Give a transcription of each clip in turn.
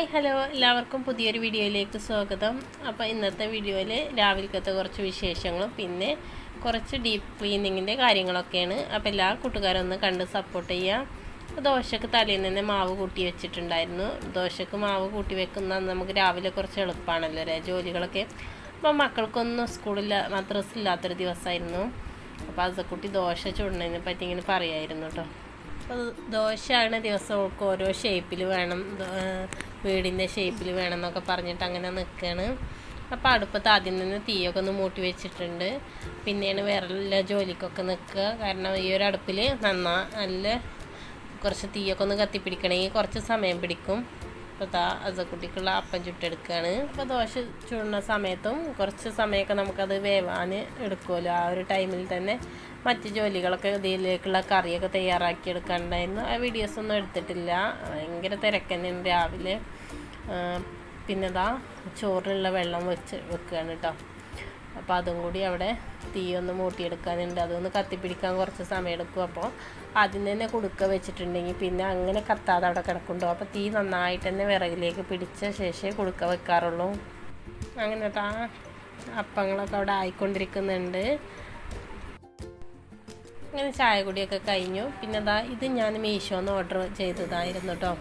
Hi hello. എല്ലാവർക്കും പുതിയൊരു വീഡിയോയിലേക്ക് സ്വാഗതം. അപ്പോൾ ഇന്നത്തെ വീഡിയോയിൽ രാവിലത്തെ കുറച്ച് വിശേഷങ്ങളും പിന്നെ കുറച്ച് ഡീപ്പ് ക്ലീനിങ്ങിന്റെ കാര്യങ്ങളൊക്കെയാണ്. അപ്പോൾ എല്ലാ കൂട്ടുകാരും ഒന്ന് കണ്ട് സപ്പോർട്ട് ചെയ്യുക ദോശക്ക് തലേന്ന് തന്നെ മാവ് കൂട്ടി വെച്ചിട്ടുണ്ടായിരുന്നു. ദോശക്ക് മാവ് കൂട്ടി വെക്കുന്ന നമുക്ക് രാവിലെ കുറച്ച് എളുപ്പമാണല്ലോ അല്ലേ ജോലികളൊക്കെ? അപ്പോൾ മക്കൾക്കൊന്നും സ്കൂളില്ല മദ്രസ് ഇല്ലാത്തൊരു ദിവസമായിരുന്നു. അപ്പോൾ അസക്കുട്ടി ദോശ ചുടുന്നതിനെ പറ്റി ഇങ്ങനെ പറയായിരുന്നു കേട്ടോ. ദോശയാണ് ദിവസം ഓരോ ഷേപ്പിൽ വേണം വീടിന്റെ ഷേപ്പിൽ വേണം എന്നൊക്കെ പറഞ്ഞിട്ട് അങ്ങനെ നിൽക്കുകയാണ് അപ്പോൾ അടുപ്പത്ത് ആദ്യം തന്നെ തീയൊക്കെ ഒന്ന് മൂട്ടി വെച്ചിട്ടുണ്ട്. പിന്നെയാണ് വേറെ എല്ലാ ജോലിക്കൊക്കെ നിൽക്കുക കാരണം ഈ ഒരു അടുപ്പിൽ നന്നാ നല്ല കുറച്ച് തീയൊക്കെ ഒന്ന് കത്തിപ്പിടിക്കണമെങ്കിൽ കുറച്ച് സമയം പിടിക്കും. അപ്പോൾ താ അസക്കുട്ടിക്കുള്ള അപ്പം ചുട്ടെടുക്കുകയാണ്. അപ്പോൾ ദോശ ചുടുന്ന സമയത്തും കുറച്ച് സമയമൊക്കെ നമുക്കത് വേവാൻ എടുക്കുമല്ലോ. ആ ഒരു ടൈമിൽ തന്നെ മറ്റ് ജോലികളൊക്കെ ഇതിലേക്കുള്ള കറിയൊക്കെ തയ്യാറാക്കി എടുക്കാനുണ്ടായിരുന്നു ആ വീഡിയോസ് ഒന്നും എടുത്തിട്ടില്ല. ഭയങ്കര തിരക്കന്നെയാണ് രാവിലെ. പിന്നെ ദാ ചോറിനുള്ള വെള്ളം വെച്ച് വെക്കുകയാണ് കേട്ടോ അപ്പോൾ അതും കൂടി അവിടെ തീ ഒന്ന് മൂട്ടിയെടുക്കാനുണ്ട്. അതൊന്ന് കത്തിപ്പിടിക്കാൻ കുറച്ച് സമയം എടുക്കും. അപ്പോൾ ആദ്യം തന്നെ കുടുക്ക വെച്ചിട്ടുണ്ടെങ്കിൽ പിന്നെ അങ്ങനെ കത്താതെ അവിടെ കിടക്കുണ്ടോ അപ്പോൾ തീ നന്നായിട്ട് തന്നെ വിറകിലേക്ക് പിടിച്ച ശേഷമേ കുടുക്ക വെക്കാറുള്ളൂ. അങ്ങനെ താ അപ്പങ്ങളൊക്കെ അവിടെ ആയിക്കൊണ്ടിരിക്കുന്നുണ്ട്. അങ്ങനെ ചായ കുടിയൊക്കെ കഴിഞ്ഞു. പിന്നെ അതാ ഇത് ഞാൻ മീഷോന്ന് ഓർഡർ ചെയ്തതായിരുന്നു കേട്ടോ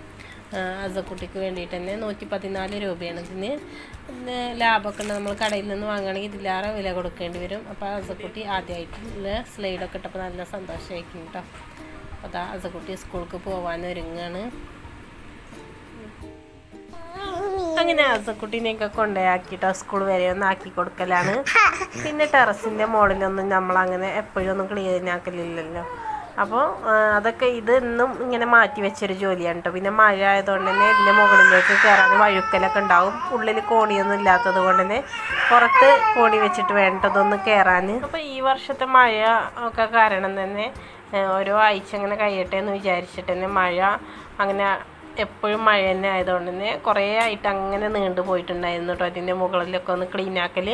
അസക്കുട്ടിക്ക് വേണ്ടിയിട്ട് തന്നെ നൂറ്റി പതിനാല് രൂപയാണ് ഇതിന്. ലാഭമൊക്കെ ഉണ്ട്. നമ്മൾ കടയിൽ നിന്ന് വാങ്ങുകയാണെങ്കിൽ ഇതിലേറെ വില കൊടുക്കേണ്ടി വരും. അപ്പോൾ അസക്കുട്ടി ആദ്യമായിട്ടുള്ള സ്ലൈഡൊക്കെ ഇട്ടപ്പോൾ നല്ല സന്തോഷമായിരിക്കും കേട്ടോ അപ്പോൾ അതാ അസക്കുട്ടി സ്കൂൾക്ക് പോകാൻ ഒരുങ്ങാണ്. അങ്ങനെ ആസക്കുട്ടീനെയൊക്കെ കൊണ്ടുപോയാക്കിയിട്ട് സ്കൂൾ വരെ ഒന്ന് ആക്കി കൊടുക്കലാണ്. പിന്നെ ടെറസിന്റെ മുകളിലൊന്നും നമ്മളങ്ങനെ എപ്പോഴും ഒന്നും ക്ലീൻ ആക്കലില്ലല്ലോ. അപ്പോൾ അതൊക്കെ ഇത് ഇന്നും ഇങ്ങനെ മാറ്റി വെച്ചൊരു ജോലിയാണ് കേട്ടോ പിന്നെ മഴ ആയതുകൊണ്ട് തന്നെ ഇതിന്റെ മുകളിലേക്ക് കയറാൻ വഴുക്കലൊക്കെ ഉണ്ടാവും. ഉള്ളിൽ കോണിയൊന്നും ഇല്ലാത്തത് കൊണ്ട് തന്നെ പുറത്ത് കോണി വെച്ചിട്ട് വേണ്ടതൊന്ന് കയറാൻ അപ്പോൾ ഈ വർഷത്തെ മഴ ഒക്കെ കാരണം തന്നെ ഓരോ ആഴ്ച അങ്ങനെ കഴിയട്ടെ എന്ന് വിചാരിച്ചിട്ട് തന്നെ മഴ അങ്ങനെ എപ്പോഴും മഴ തന്നെ ആയതുകൊണ്ട് തന്നെ കുറേ ആയിട്ട് അങ്ങനെ നീണ്ടു പോയിട്ടുണ്ടായിരുന്നു കേട്ടോ അതിന്റെ മുകളിലൊക്കെ ഒന്ന് ക്ലീൻ ആക്കൽ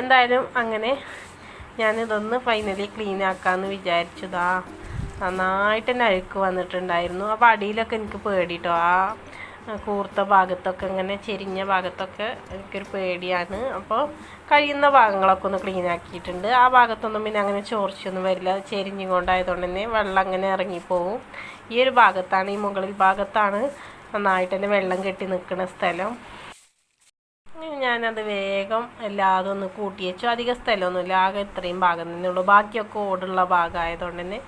എന്തായാലും അങ്ങനെ ഞാനിതൊന്ന് ഫൈനലി ക്ലീൻ ആക്കാമെന്ന് വിചാരിച്ചതാ. നന്നായിട്ട് തന്നെ അഴുക്ക് വന്നിട്ടുണ്ടായിരുന്നു. അപ്പോൾ അടിയിലൊക്കെ എനിക്ക് പേടിട്ടോ ആ കൂർത്ത ഭാഗത്തൊക്കെ ഇങ്ങനെ ചെരിഞ്ഞ ഭാഗത്തൊക്കെ എനിക്കൊരു പേടിയാണ്. അപ്പോൾ കഴിയുന്ന ഭാഗങ്ങളൊക്കെ ഒന്ന് ക്ലീൻ ആക്കിയിട്ടുണ്ട്. ആ ഭാഗത്തൊന്നും പിന്നെ അങ്ങനെ ചോർച്ചയൊന്നും വരില്ല. ചെരിഞ്ഞുകൊണ്ടായതുകൊണ്ട് തന്നെ വെള്ളം അങ്ങനെ ഇറങ്ങിപ്പോവും. ഈ ഒരു ഭാഗത്താണ് ഈ മുകളിൽ ഭാഗത്താണ് നന്നായിട്ട് തന്നെ വെള്ളം കെട്ടി നിൽക്കുന്ന സ്ഥലം. ഞാനത് വേഗം എല്ലാതും ഒന്ന് കൂട്ടി വെച്ചു. അധികം സ്ഥലമൊന്നുമില്ല ആകെ ഇത്രയും ഭാഗം തന്നെ ഉള്ളൂ. ബാക്കിയൊക്കെ ഓടുള്ള ഭാഗമായതുകൊണ്ട് തന്നെ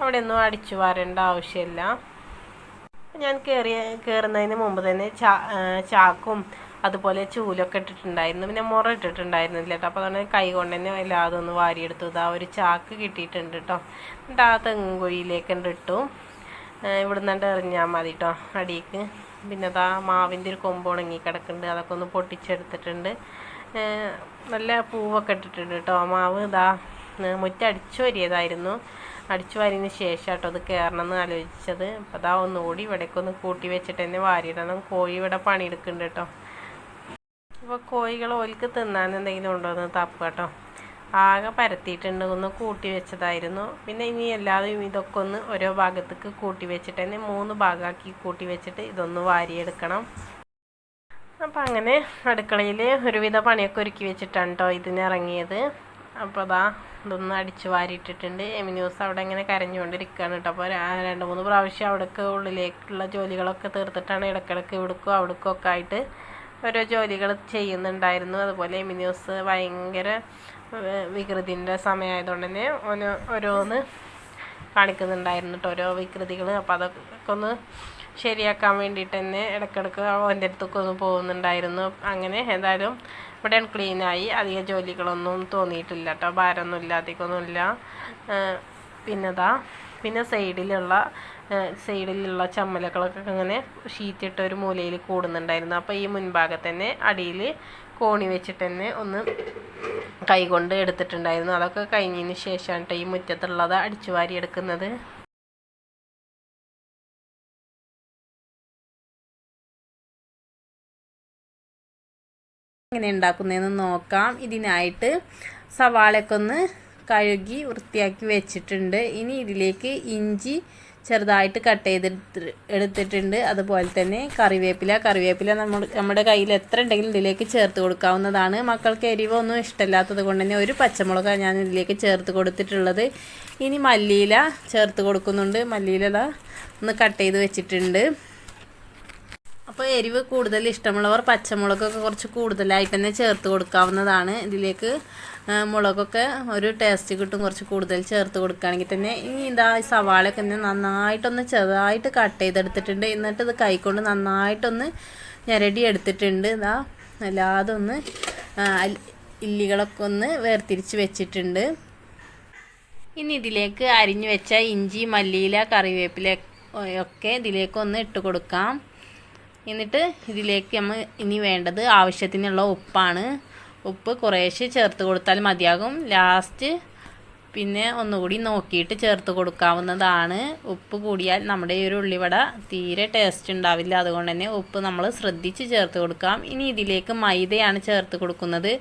അവിടെ ഒന്നും അടിച്ചു വരേണ്ട ആവശ്യമില്ല. ഞാൻ കയറിയ കയറുന്നതിന് മുമ്പ് തന്നെ ചാ ചാക്കും അതുപോലെ ചൂലൊക്കെ ഇട്ടിട്ടുണ്ടായിരുന്നു. പിന്നെ മുറ ഇട്ടിട്ടുണ്ടായിരുന്നില്ല കേട്ടോ. അപ്പോൾ അതുകൊണ്ട് കൈ കൊണ്ട് തന്നെ എല്ലാതും ഒന്ന് വാരിയെടുത്തു. ഇതാ ഒരു ചാക്ക് കിട്ടിയിട്ടുണ്ട് കേട്ടോ. എന്നിട്ട് ആ തെങ്ങുകുഴിയിലേക്ക് ഇട്ടു. ഇവിടെ നിന്നിട്ട് എറിഞ്ഞാൽ മതി കേട്ടോ അടിയിക്ക്. പിന്നെ അതാ മാവിന്റെ ഒരു കൊമ്പ് ഉണങ്ങി കിടക്കുന്നുണ്ട് അതൊക്കെ ഒന്ന് പൊട്ടിച്ചെടുത്തിട്ടുണ്ട്. നല്ല പൂവൊക്കെ ഇട്ടിട്ടുണ്ട് കേട്ടോ മാവ് ഇതാ മുറ്റടിച്ചു വരിയതായിരുന്നു. അടിച്ചു വാരിയതിന് ശേഷം കേട്ടോ അത് കയറണം എന്ന് ആലോചിച്ചത്. അപ്പോൾ അതാ ഒന്നുകൂടി ഇവിടേക്ക് ഒന്ന് കൂട്ടി വെച്ചിട്ട് തന്നെ വാരിയിടണം. കോഴി ഇവിടെ പണിയെടുക്കുന്നുണ്ട് കേട്ടോ അപ്പോൾ കോഴികൾ ഓൽക്ക് തിന്നാൻ എന്തെങ്കിലും ഉണ്ടോ എന്ന് തപ്പുക കേട്ടോ ആകെ പരത്തിയിട്ടുണ്ട്. ഒന്ന് കൂട്ടി വെച്ചതായിരുന്നു. പിന്നെ ഇനി എല്ലാവരും ഇതൊക്കെ ഒന്ന് ഓരോ ഭാഗത്തേക്ക് കൂട്ടി വെച്ചിട്ട് തന്നെ മൂന്ന് ഭാഗമാക്കി കൂട്ടി വെച്ചിട്ട് ഇതൊന്ന് വാരിയെടുക്കണം. അപ്പം അങ്ങനെ അടുക്കളയിൽ ഒരുവിധ പണിയൊക്കെ ഒരുക്കി വെച്ചിട്ടാണ് കേട്ടോ ഇതിനിറങ്ങിയത് അപ്പോൾ അതാ ഇതൊന്ന് അടിച്ചു വാരിയിട്ടിട്ടുണ്ട്. എമിന്യൂസ് അവിടെ ഇങ്ങനെ കരഞ്ഞുകൊണ്ടിരിക്കുകയാണ് കേട്ടോ അപ്പോൾ രണ്ട് മൂന്ന് പ്രാവശ്യം അവിടേക്ക് ഉള്ളിലേക്കുള്ള ജോലികളൊക്കെ തീർത്തിട്ടാണ് ഇടയ്ക്കിടയ്ക്ക് ഇവിടേക്കും അവിടേക്കും ഒക്കെ ആയിട്ട് ഓരോ ജോലികൾ ചെയ്യുന്നുണ്ടായിരുന്നു. അതുപോലെ എമിന്യൂസ് ഭയങ്കര വികൃതിന്റെ സമയമായതുകൊണ്ട് തന്നെ ഓന് ഓരോന്ന് കാണിക്കുന്നുണ്ടായിരുന്നു കേട്ടോ ഓരോ വികൃതികൾ. അപ്പോൾ അതൊക്കെ ഒന്ന് ശരിയാക്കാൻ വേണ്ടിയിട്ട് തന്നെ ഇടയ്ക്കിടയ്ക്ക് അവന്റെ അടുത്തൊക്കെ ഒന്ന് പോകുന്നുണ്ടായിരുന്നു. അങ്ങനെ എന്തായാലും ഇവിടെ ക്ലീനായി അധികം ജോലികളൊന്നും തോന്നിയിട്ടില്ല കേട്ടോ ഭാരമൊന്നും അധികമൊന്നുമില്ല പിന്നെതാ പിന്നെ സൈഡിലുള്ള സൈഡിലുള്ള ചമ്മലകളൊക്കെ ഇങ്ങനെ ഷീറ്റിട്ട ഒരു മൂലയിൽ കൂടുന്നുണ്ടായിരുന്നു. അപ്പോൾ ഈ മുൻഭാഗത്ത് തന്നെ അടിയിൽ കോണി വെച്ചിട്ട് തന്നെ ഒന്ന് കൈകൊണ്ട് എടുത്തിട്ടുണ്ടായിരുന്നു. അതൊക്കെ കഴിഞ്ഞതിന് ശേഷമാണ് ഈ മുറ്റത്തുള്ളത് അടിച്ചു വാരി എടുക്കുന്നത്. എങ്ങനെ ഉണ്ടാക്കുന്നതെന്ന് നോക്കാം. ഇതിനായിട്ട് സവാളയൊക്കെ ഒന്ന് കഴുകി വൃത്തിയാക്കി വെച്ചിട്ടുണ്ട്. ഇനി ഇതിലേക്ക് ഇഞ്ചി ചെറുതായിട്ട് കട്ട് ചെയ്തെടുത്ത് എടുത്തിട്ടുണ്ട്. അതുപോലെ തന്നെ കറിവേപ്പില. കറിവേപ്പില നമ്മൾ നമ്മുടെ കയ്യിൽ എത്ര ഉണ്ടെങ്കിലും ഇതിലേക്ക് ചേർത്ത് കൊടുക്കാവുന്നതാണ്. മക്കൾക്ക് എരിവൊന്നും ഇഷ്ടമില്ലാത്തത് കൊണ്ട് തന്നെ ഒരു പച്ചമുളക് ഞാൻ ഇതിലേക്ക് ചേർത്ത് കൊടുത്തിട്ടുള്ളത്. ഇനി മല്ലിയില ചേർത്ത് കൊടുക്കുന്നുണ്ട്. മല്ലിയില ഒന്ന് കട്ട് ചെയ്ത് വെച്ചിട്ടുണ്ട്. അപ്പോൾ എരിവ് കൂടുതൽ ഇഷ്ടമുള്ളവർ പച്ചമുളകൊക്കെ കുറച്ച് കൂടുതലായിട്ട് തന്നെ ചേർത്ത് കൊടുക്കാവുന്നതാണ്. ഇതിലേക്ക് മുളകൊക്കെ ഒരു ടേസ്റ്റ് കിട്ടും കുറച്ച് കൂടുതൽ ചേർത്ത് കൊടുക്കുകയാണെങ്കിൽ തന്നെ. ഇനി ഇതാ സവാളയൊക്കെ തന്നെ നന്നായിട്ടൊന്ന് ചെറുതായിട്ട് കട്ട് ചെയ്തെടുത്തിട്ടുണ്ട്. എന്നിട്ട് ഇത് കൈക്കൊണ്ട് നന്നായിട്ടൊന്ന് ഞെരടി എടുത്തിട്ടുണ്ട്. ഇതാ അല്ലാതെ ഒന്ന് ഇല്ലികളൊക്കെ ഒന്ന് വേർതിരിച്ച് വെച്ചിട്ടുണ്ട്. ഇനി ഇതിലേക്ക് അരിഞ്ഞു വെച്ച ഇഞ്ചി മല്ലിയില കറിവേപ്പില ഒക്കെ ഇതിലേക്കൊന്ന് ഇട്ട് കൊടുക്കാം. എന്നിട്ട് ഇതിലേക്ക് നമ്മൾ ഇനി വേണ്ടത് ആവശ്യത്തിനുള്ള ഉപ്പാണ്. ഉപ്പ് കുറേശ്ശെ ചേർത്ത് കൊടുത്താൽ മതിയാകും. ലാസ്റ്റ് പിന്നെ ഒന്നുകൂടി നോക്കിയിട്ട് ചേർത്ത് കൊടുക്കാവുന്നതാണ്. ഉപ്പ് കൂടിയാൽ നമ്മുടെ ഈ ഒരു ഉള്ളിവട തീരെ ടേസ്റ്റ് ഉണ്ടാവില്ല. അതുകൊണ്ട് തന്നെ ഉപ്പ് നമ്മൾ ശ്രദ്ധിച്ച് ചേർത്ത് കൊടുക്കാം. ഇനി ഇതിലേക്ക് മൈദയാണ് ചേർത്ത് കൊടുക്കുന്നത്.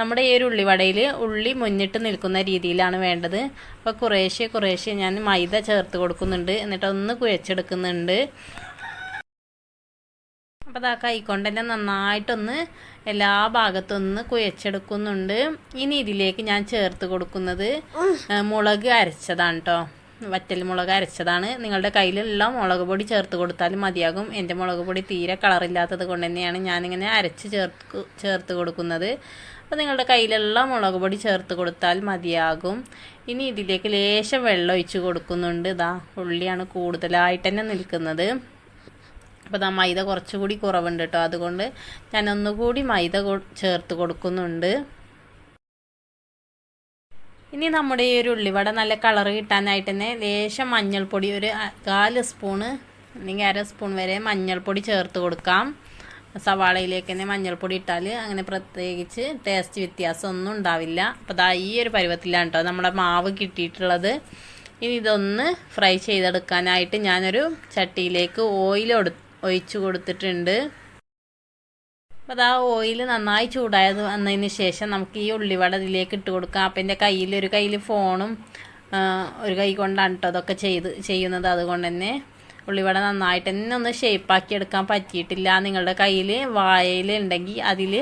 നമ്മുടെ ഈ ഒരു ഉള്ളിവടയിൽ ഉള്ളി മുന്നിട്ട് നിൽക്കുന്ന രീതിയിലാണ് വേണ്ടത്. അപ്പോൾ കുറേശ്ശെ കുറേശ്ശെ ഞാൻ മൈദ ചേർത്ത് കൊടുക്കുന്നുണ്ട്. എന്നിട്ട് ഒന്ന് കുഴച്ചെടുക്കുന്നുണ്ട്. അപ്പോൾ അതാ കൈകൊണ്ട് തന്നെ നന്നായിട്ടൊന്ന് എല്ലാ ഭാഗത്തൊന്ന് കുഴച്ചെടുക്കുന്നുണ്ട്. ഇനി ഇതിലേക്ക് ഞാൻ ചേർത്ത് കൊടുക്കുന്നത് മുളക് അരച്ചതാണ് കേട്ടോ വറ്റൽ മുളക് അരച്ചതാണ്. നിങ്ങളുടെ കയ്യിലുള്ള മുളക് പൊടി ചേർത്ത് കൊടുത്താൽ മതിയാകും. എന്റെ മുളക് പൊടി തീരെ കളറില്ലാത്തത് കൊണ്ട് തന്നെയാണ് ഞാനിങ്ങനെ അരച്ച് ചേർത്ത് ചേർത്ത് കൊടുക്കുന്നത്. അപ്പോൾ നിങ്ങളുടെ കയ്യിലുള്ള മുളക് പൊടി ചേർത്ത് കൊടുത്താൽ മതിയാകും. ഇനി ഇതിലേക്ക് ലേശം വെള്ളം ഒഴിച്ച് കൊടുക്കുന്നുണ്ട്. ഇതാ ഉള്ളിയാണ് കൂടുതലായിട്ട് തന്നെ നിൽക്കുന്നത്. അപ്പോൾ ആ മൈദ കുറച്ചുകൂടി കുറവുണ്ട് കേട്ടോ അതുകൊണ്ട് ഞാൻ ഒന്നുകൂടി മൈദ ചേർത്ത് കൊടുക്കുന്നുണ്ട്. ഇനി നമ്മുടെ ഈ ഒരു ഉള്ളിവട നല്ല കളർ കിട്ടാനായിട്ട് തന്നെ ലേശം മഞ്ഞൾപ്പൊടി ഒരു കാൽ സ്പൂണ് അല്ലെങ്കിൽ അര സ്പൂൺ വരെ മഞ്ഞൾപ്പൊടി ചേർത്ത് കൊടുക്കാം. സവാളയിലേക്ക് തന്നെ മഞ്ഞൾപ്പൊടി ഇട്ടാൽ അങ്ങനെ പ്രത്യേകിച്ച് ടേസ്റ്റ് വ്യത്യാസം ഒന്നും ഉണ്ടാവില്ല. അപ്പോൾ ദാ ഈ ഒരു പരുവത്തിലാണ് കേട്ടോ നമ്മുടെ മാവ് കിട്ടിയിട്ടുള്ളത്. ഇനി ഇതൊന്ന് ഫ്രൈ ചെയ്തെടുക്കാനായിട്ട് ഞാനൊരു ചട്ടിയിലേക്ക് ഓയിൽ ഒഴിച്ചു കൊടുത്തിട്ടുണ്ട്. അപ്പോൾ അത് ആ ഓയിൽ നന്നായി ചൂടായത് വന്നതിന് ശേഷം നമുക്ക് ഈ ഉള്ളിവട ഇതിലേക്ക് ഇട്ട് കൊടുക്കാം. അപ്പം എന്റെ കയ്യിൽ ഒരു കയ്യിൽ ഫോണും ഒരു കൈ കൊണ്ടാണ് കേട്ടോ അതൊക്കെ ചെയ്ത് ചെയ്യുന്നത്. അതുകൊണ്ട് തന്നെ ഉള്ളിവട നന്നായിട്ട് തന്നെ ഒന്ന് ഷേപ്പാക്കി എടുക്കാൻ പറ്റിയിട്ടില്ല. നിങ്ങളുടെ കയ്യിൽ വായയിൽ ഉണ്ടെങ്കിൽ അതിൽ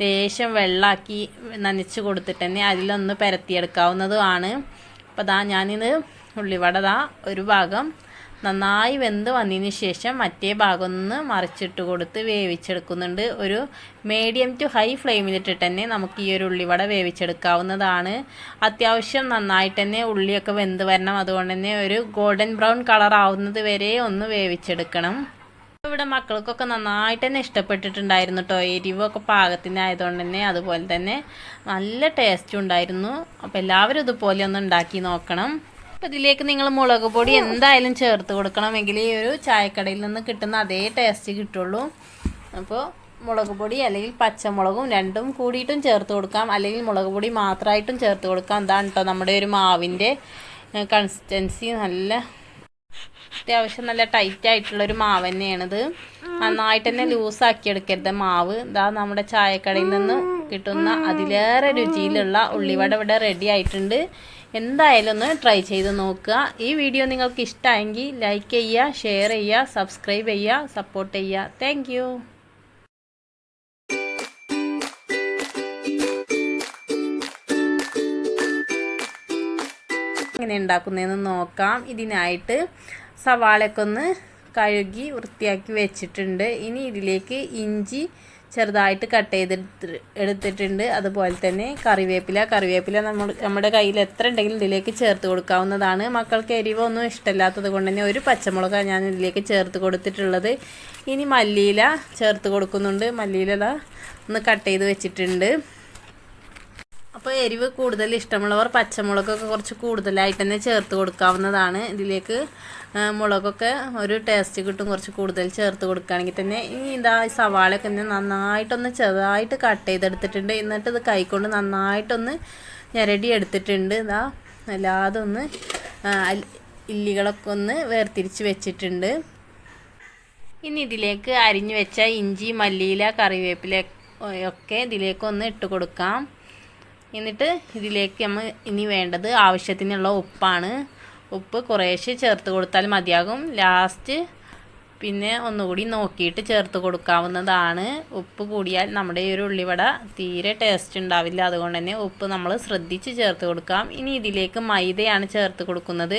ലേശം വെള്ളമാക്കി നനച്ച് കൊടുത്തിട്ട് തന്നെ അതിലൊന്ന് പരത്തിയെടുക്കാവുന്നതുമാണ്. അപ്പോൾ ദാ ഞാനിത് ഉള്ളിവട ദാ ഒരു ഭാഗം നന്നായി വെന്ത് വന്നതിന് ശേഷം മറ്റേ ഭാഗം ഒന്ന് മറിച്ചിട്ട് കൊടുത്ത് വേവിച്ചെടുക്കുന്നുണ്ട്. ഒരു മീഡിയം ടു ഹൈ ഫ്ലെയിമിലിട്ടിട്ട് തന്നെ നമുക്ക് ഈ ഒരു ഉള്ളിവട വേവിച്ചെടുക്കാവുന്നതാണ്. അത്യാവശ്യം നന്നായിട്ട് തന്നെ ഉള്ളിയൊക്കെ വെന്ത് വരണം. അതുകൊണ്ട് തന്നെ ഒരു ഗോൾഡൻ ബ്രൗൺ കളർ ആവുന്നത് വരെ ഒന്ന് വേവിച്ചെടുക്കണം. ഇവിടെ മക്കൾക്കൊക്കെ നന്നായിട്ട് തന്നെ ഇഷ്ടപ്പെട്ടിട്ടുണ്ടായിരുന്നു കേട്ടോ എരിവൊക്കെ പാകത്തിനായതുകൊണ്ട് തന്നെ അതുപോലെ തന്നെ നല്ല ടേസ്റ്റും ഉണ്ടായിരുന്നു. അപ്പോൾ എല്ലാവരും ഇതുപോലെ ഒന്ന് ഉണ്ടാക്കി നോക്കണം. അപ്പോൾ ഇതിലേക്ക് നിങ്ങൾ മുളക് പൊടി എന്തായാലും ചേർത്ത് കൊടുക്കണമെങ്കിൽ ഈ ഒരു ചായക്കടയിൽ നിന്ന് കിട്ടുന്ന അതേ ടേസ്റ്റ് കിട്ടുള്ളൂ. അപ്പോൾ മുളക് പൊടി അല്ലെങ്കിൽ പച്ചമുളകും രണ്ടും കൂടിയിട്ടും ചേർത്ത് കൊടുക്കാം. അല്ലെങ്കിൽ മുളക് പൊടി മാത്രമായിട്ടും ചേർത്ത് കൊടുക്കാം. എന്താണ് കേട്ടോ നമ്മുടെ ഒരു മാവിന്റെ കൺസിസ്റ്റൻസി നല്ല അത്യാവശ്യം നല്ല ടൈറ്റ് ആയിട്ടുള്ള ഒരു മാവ് തന്നെയാണിത്. നന്നായിട്ട് തന്നെ ലൂസാക്കി എടുക്കരുത് മാവ്. ഇതാ നമ്മുടെ ചായക്കടയിൽ നിന്ന് കിട്ടുന്ന അതിലേറെ രുചിയിലുള്ള ഉള്ളിവട ഇവിടെ റെഡി ആയിട്ടുണ്ട്. എന്തായാലും ഒന്ന് ട്രൈ ചെയ്ത് നോക്കുക. ഈ വീഡിയോ നിങ്ങൾക്ക് ഇഷ്ടമായെങ്കിൽ ലൈക്ക് ചെയ്യുക ഷെയർ ചെയ്യുക സബ്സ്ക്രൈബ് ചെയ്യുക സപ്പോർട്ട് ചെയ്യുക. താങ്ക് എങ്ങനെ ഉണ്ടാക്കുന്നതെന്ന് നോക്കാം. ഇതിനായിട്ട് സവാളയൊക്കെ ഒന്ന് കഴുകി വൃത്തിയാക്കി വെച്ചിട്ടുണ്ട്. ഇനി ഇതിലേക്ക് ഇഞ്ചി ചെറുതായിട്ട് കട്ട് ചെയ്തെടുത്ത് എടുത്തിട്ടുണ്ട്. അതുപോലെ തന്നെ കറിവേപ്പില. കറിവേപ്പില നമ്മൾ നമ്മുടെ കയ്യിൽ എത്ര ഉണ്ടെങ്കിലും ഇതിലേക്ക് ചേർത്ത് കൊടുക്കാവുന്നതാണ്. മക്കൾക്ക് എരിവൊന്നും ഇഷ്ടമില്ലാത്തത് കൊണ്ട് തന്നെ ഒരു പച്ചമുളക് ഞാൻ ഇതിലേക്ക് ചേർത്ത് കൊടുത്തിട്ടുള്ളത്. ഇനി മല്ലിയില ചേർത്ത് കൊടുക്കുന്നുണ്ട്. മല്ലിയില ഒന്ന് കട്ട് ചെയ്ത് വെച്ചിട്ടുണ്ട്. അപ്പോൾ എരിവ് കൂടുതൽ ഇഷ്ടമുള്ളവർ പച്ചമുളകൊക്കെ കുറച്ച് കൂടുതലായിട്ട് തന്നെ ചേർത്ത് കൊടുക്കാവുന്നതാണ്. ഇതിലേക്ക് മുളകൊക്കെ ഒരു ടേസ്റ്റ് കിട്ടും കുറച്ച് കൂടുതൽ ചേർത്ത് കൊടുക്കുകയാണെങ്കിൽ തന്നെ. ഈ ഇതാ സവാളയൊക്കെ ഒന്ന് നന്നായിട്ടൊന്ന് ചെറുതായിട്ട് കട്ട് ചെയ്തെടുത്തിട്ടുണ്ട്. എന്നിട്ട് ഇത് കൈക്കൊണ്ട് നന്നായിട്ടൊന്ന് ഞെരടി എടുത്തിട്ടുണ്ട്. ഇതാ അല്ലാതെ ഒന്ന് ഇല്ലികളൊക്കെ ഒന്ന് വേർതിരിച്ച് വെച്ചിട്ടുണ്ട്. ഇനി ഇതിലേക്ക് അരിഞ്ഞു വെച്ച ഇഞ്ചി മല്ലിയില കറിവേപ്പില ഒക്കെ ഇതിലേക്കൊന്ന് ഇട്ട് കൊടുക്കാം. എന്നിട്ട് ഇതിലേക്ക് നമ്മൾ ഇനി വേണ്ടത് ആവശ്യത്തിനുള്ള ഉപ്പാണ്. ഉപ്പ് കുറേശ്ശെ ചേർത്ത് കൊടുത്താൽ മതിയാകും. ലാസ്റ്റ് പിന്നെ ഒന്നുകൂടി നോക്കിയിട്ട് ചേർത്ത് കൊടുക്കാവുന്നതാണ്. ഉപ്പ് കൂടിയാൽ നമ്മുടെ ഈ ഒരു ഉള്ളിവട തീരെ ടേസ്റ്റ് ഉണ്ടാവില്ല. അതുകൊണ്ട് തന്നെ ഉപ്പ് നമ്മൾ ശ്രദ്ധിച്ച് ചേർത്ത് കൊടുക്കാം. ഇനി ഇതിലേക്ക് മൈദയാണ് ചേർത്ത് കൊടുക്കുന്നത്.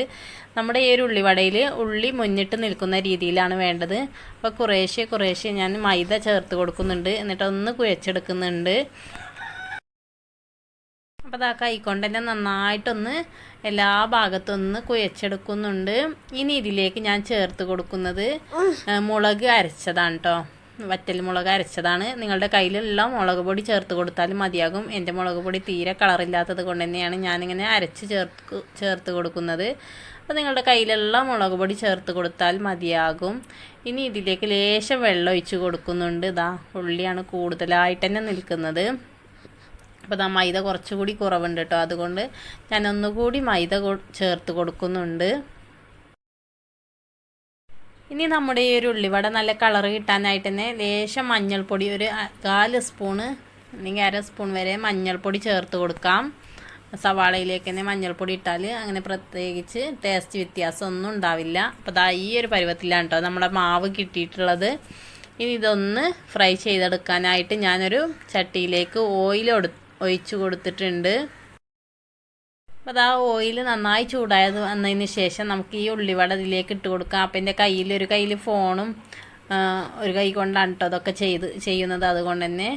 നമ്മുടെ ഈ ഒരു ഉള്ളിവടയിൽ ഉള്ളി മുന്നിട്ട് നിൽക്കുന്ന രീതിയിലാണ് വേണ്ടത്. അപ്പോൾ കുറേശ്ശെ കുറേശ്ശെ ഞാൻ മൈദ ചേർത്ത് കൊടുക്കുന്നുണ്ട്. എന്നിട്ട് ഒന്ന് കുഴച്ചെടുക്കുന്നുണ്ട്. അപ്പോൾ അതാ കൈക്കൊണ്ട് തന്നെ നന്നായിട്ടൊന്ന് എല്ലാ ഭാഗത്തൊന്ന് കുഴച്ചെടുക്കുന്നുണ്ട്. ഇനി ഇതിലേക്ക് ഞാൻ ചേർത്ത് കൊടുക്കുന്നത് മുളക് അരച്ചതാണ് കേട്ടോ വറ്റൽ മുളക് അരച്ചതാണ്. നിങ്ങളുടെ കയ്യിലുള്ള മുളക് പൊടി ചേർത്ത് കൊടുത്താലും മതിയാകും. എന്റെ മുളക് പൊടി തീരെ കളറില്ലാത്തത് കൊണ്ട് തന്നെയാണ് ഞാനിങ്ങനെ അരച്ച് ചേർത്ത് ചേർത്ത് കൊടുക്കുന്നത്. അപ്പോൾ നിങ്ങളുടെ കയ്യിലുള്ള മുളക് പൊടി ചേർത്ത് കൊടുത്താൽ മതിയാകും. ഇനി ഇതിലേക്ക് ലേശം വെള്ളം ഒഴിച്ച് കൊടുക്കുന്നുണ്ട്. ഇതാ ഉള്ളിയാണ് കൂടുതലായിട്ട് തന്നെ നിൽക്കുന്നത്. അപ്പോൾ ഇതാ മൈദ കുറച്ചുകൂടി കുറവുണ്ട് കേട്ടോ അതുകൊണ്ട് ഞാൻ ഒന്നുകൂടി മൈദ ചേർത്ത് കൊടുക്കുന്നുണ്ട്. ഇനി നമ്മുടെ ഈ ഒരു ഉള്ളിവട നല്ല കളർ കിട്ടാനായിട്ട് തന്നെ ലേശം മഞ്ഞൾപ്പൊടി ഒരു കാൽ സ്പൂണ് അല്ലെങ്കിൽ അര സ്പൂൺ വരെ മഞ്ഞൾപ്പൊടി ചേർത്ത് കൊടുക്കാം. സവാളയിലേക്ക് തന്നെ മഞ്ഞൾപ്പൊടി ഇട്ടാൽ അങ്ങനെ പ്രത്യേകിച്ച് ടേസ്റ്റ് വ്യത്യാസമൊന്നും ഉണ്ടാവില്ല. അപ്പോൾ ദാ ഈ ഒരു പരുവത്തിലാണ് കേട്ടോ നമ്മുടെ മാവ് കിട്ടിയിട്ടുള്ളത്. ഇനി ഇതൊന്ന് ഫ്രൈ ചെയ്തെടുക്കാനായിട്ട് ഞാനൊരു ചട്ടിയിലേക്ക് ഓയിൽ ഒഴിച്ചു കൊടുത്തിട്ടുണ്ട്. അപ്പോൾ അത് ആ ഓയിൽ നന്നായി ചൂടായത് വന്നതിന് ശേഷം നമുക്ക് ഈ ഉള്ളിവട ഇതിലേക്ക് ഇട്ട് കൊടുക്കാം. അപ്പം എന്റെ കയ്യിൽ ഒരു കയ്യിൽ ഫോണും ഒരു കൈ കൊണ്ടാണ് കേട്ടോ അതൊക്കെ ചെയ്ത് ചെയ്യുന്നത്. അതുകൊണ്ട് തന്നെ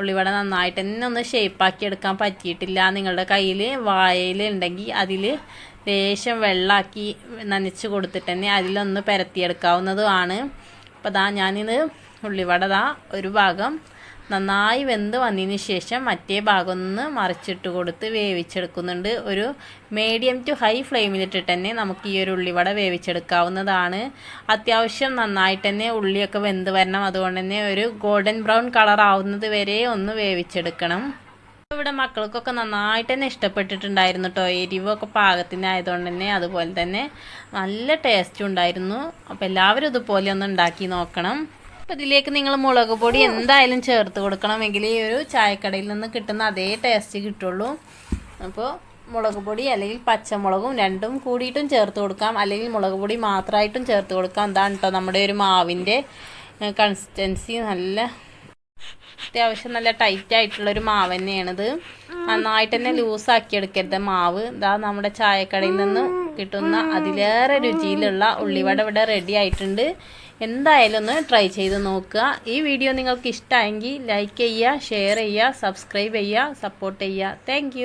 ഉള്ളിവട നന്നായിട്ട് തന്നെ ഒന്ന് ഷേപ്പാക്കി എടുക്കാൻ പറ്റിയിട്ടില്ല. നിങ്ങളുടെ കയ്യിൽ വായയിൽ ഉണ്ടെങ്കിൽ അതിൽ ലേശം വെള്ളമാക്കി നനച്ച് കൊടുത്തിട്ട് തന്നെ അതിലൊന്ന് പരത്തിയെടുക്കാവുന്നതുമാണ് അപ്പോൾ അതാ ഞാനിത് ഉള്ളിവട ഒരു ഭാഗം നന്നായി വെന്ത് വന്നതിന് ശേഷം മറ്റേ ഭാഗം ഒന്ന് മറിച്ചിട്ട് കൊടുത്ത് വേവിച്ചെടുക്കുന്നുണ്ട്. ഒരു മീഡിയം ടു ഹൈ ഫ്ലെയിമിലിട്ടിട്ട് തന്നെ നമുക്ക് ഈ ഒരു ഉള്ളിവട വേവിച്ചെടുക്കാവുന്നതാണ്. അത്യാവശ്യം നന്നായിട്ട് തന്നെ ഉള്ളിയൊക്കെ വെന്ത് വരണം. അതുകൊണ്ട് തന്നെ ഒരു ഗോൾഡൻ ബ്രൗൺ കളർ ആവുന്നത് വരെ ഒന്ന് വേവിച്ചെടുക്കണം. ഇവിടെ മക്കൾക്കൊക്കെ നന്നായിട്ട് തന്നെ ഇഷ്ടപ്പെട്ടിട്ടുണ്ടായിരുന്നു കേട്ടോ എരിവൊക്കെ പാകത്തിനായതുകൊണ്ട് തന്നെ അതുപോലെ തന്നെ നല്ല ടേസ്റ്റും ഉണ്ടായിരുന്നു. അപ്പോൾ എല്ലാവരും ഇതുപോലെ ഒന്ന് ഉണ്ടാക്കി നോക്കണം. അപ്പോൾ ഇതിലേക്ക് നിങ്ങൾ മുളക് പൊടി എന്തായാലും ചേർത്ത് കൊടുക്കണമെങ്കിൽ ഈ ഒരു ചായക്കടയിൽ നിന്ന് കിട്ടുന്ന അതേ ടേസ്റ്റ് കിട്ടുള്ളൂ. അപ്പോൾ മുളക് പൊടി അല്ലെങ്കിൽ പച്ചമുളകും രണ്ടും കൂടിയിട്ടും ചേർത്ത് കൊടുക്കാം. അല്ലെങ്കിൽ മുളക് പൊടി മാത്രമായിട്ടും ചേർത്ത് കൊടുക്കാം. എന്താണ് കേട്ടോ നമ്മുടെ ഒരു മാവിന്റെ കൺസിസ്റ്റൻസി നല്ല അത്യാവശ്യം നല്ല ടൈറ്റ് ആയിട്ടുള്ള ഒരു മാവ് തന്നെയാണിത്. നന്നായിട്ട് തന്നെ ലൂസാക്കി എടുക്കരുത് മാവ്. ഇതാ നമ്മുടെ ചായക്കടയിൽ നിന്ന് കിട്ടുന്ന അതിലേറെ രുചിയിലുള്ള ഉള്ളിവട ഇവിടെ റെഡി ആയിട്ടുണ്ട്. എന്തായാലും ഒന്ന് ട്രൈ ചെയ്ത് നോക്കുക. ഈ വീഡിയോ നിങ്ങൾക്ക് ഇഷ്ടമായെങ്കിൽ ലൈക്ക് ചെയ്യുക ഷെയർ ചെയ്യുക സബ്സ്ക്രൈബ് ചെയ്യുക സപ്പോർട്ട് ചെയ്യുക. താങ്ക്